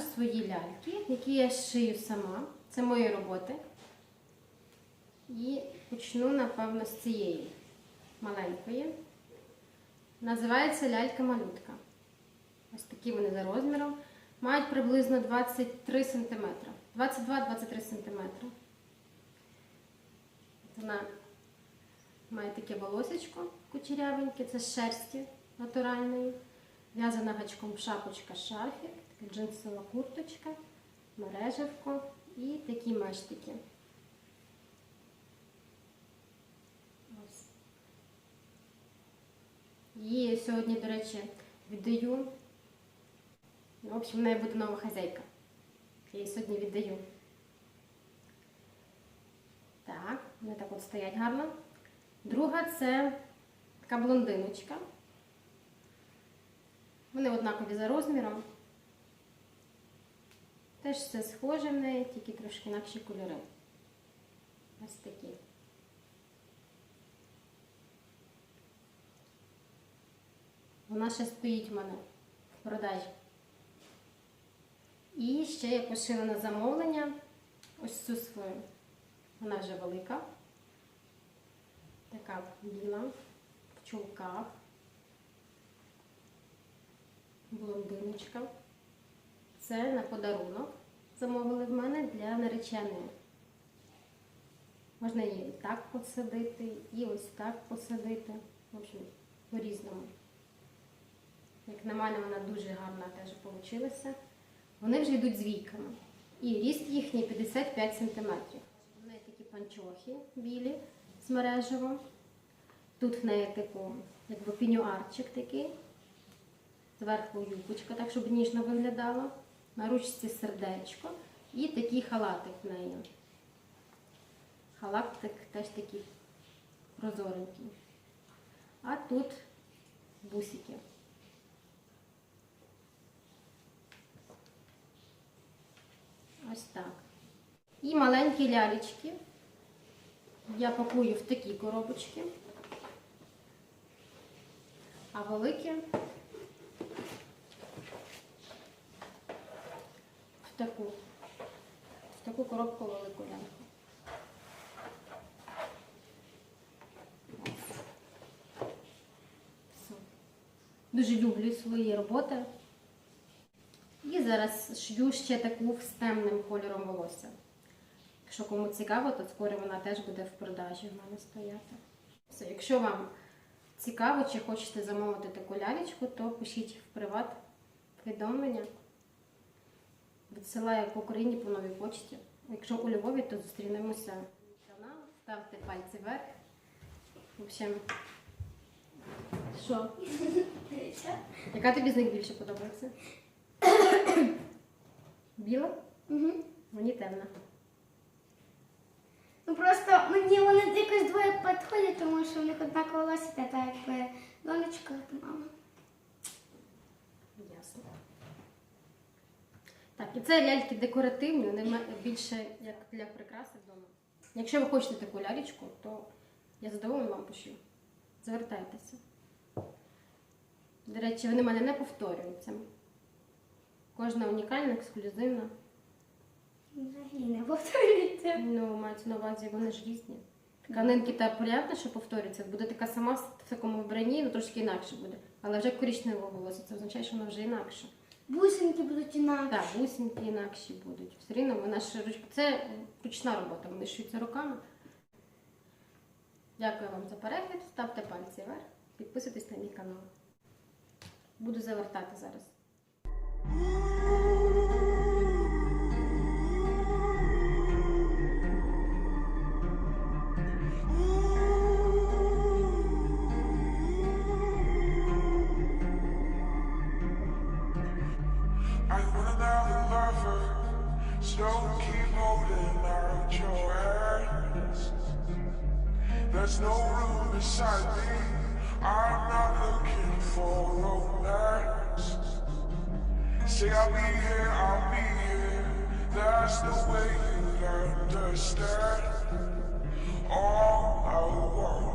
свої ляльки, які я шию сама. Це мої роботи. І почну, напевно, з цієї маленької. Називається лялька-малютка. Ось такі вони за розміром. Мають приблизно 23 см. 22-23 см. Вона має таке волосечко кучерявеньке, це з шерсті натуральної. В'язана гачком шапочка, шарфік, джинсова курточка, мережевко і такі мештики. Ось. Її сьогодні, до речі, віддаю. Ну, в общем, в неї буде нова хазяйка. Я її сьогодні віддаю. Так, вони так от стоять гарно. Друга це така блондиночка. Вони однакові за розміром. Теж все схоже в неї, тільки трошки інакші кольори. Ось такі. Вона ще стоїть в мене в продажі. І ще я пошила на замовлення ось цю свою. Вона вже велика. Така біла, в чулках. Блондиночка. Це на подарунок замовили в мене для нареченої. Можна її так посадити, і ось так посадити. В общем, по-різному. Як на мене, вона дуже гарна теж вийшла. Вони вже йдуть з віками. І ріст їхній 55 см. В неї такі панчохи білі з мережевом. Тут в неї типу, якби пінюарчик такий. Зверху юбочка, так, щоб ніжно виглядало. На ручці сердечко. І такий халатик в неї. Халатик теж такий прозоренький. А тут бусики. Ось так. І маленькі лялечки. Я пакую в такі коробочки. А великі в таку. В таку коробку велику. Все. Дуже люблю свої роботи. І зараз шью ще таку з темним кольором волосся. Якщо кому цікаво, то скоро вона теж буде в продажі в мене стояти. Все, якщо вам цікаво чи хочете замовити таку лялечку, то пишіть в приват повідомлення. Відсилаю по Україні по новій почті. Якщо у Львові, то зустрінемося на канал, ставте пальці вверх. В общем, що? Яка тобі з них більше подобається? Біла? Угу. Мені темна. Ну просто мені вони якось двоє підходять, тому що в них однаково волосся, та так якби донечка та мама. Так, і це ляльки декоративні, вони більше як для прикраси вдома. Якщо ви хочете таку лялечку, то я задоволена вам пошью. Звертайтеся. До речі, вони в мене не повторюються. Кожна унікальна, ексклюзивна. Взагалі не повторюється. Ну, мається на увазі, вони ж різні. Тканинки та понятно, що повторюється. Буде така сама в такому вбранні, ну трошки інакше буде. Але вже коричневого волосся. Це означає, що вона вже інакша. Бусинки будуть інакші. Так, бусинки інакші будуть. Все рівно вона ж руч... Це ручна робота, вони шиються руками. Дякую вам за перегляд. Ставте пальці вверх, підписуйтесь на мій канал. Буду завертати зараз. keep holding out your hands. There's no room beside me. I'm not looking for romance. Say I'll be here, I'll be here. That's the way you understand. All I want.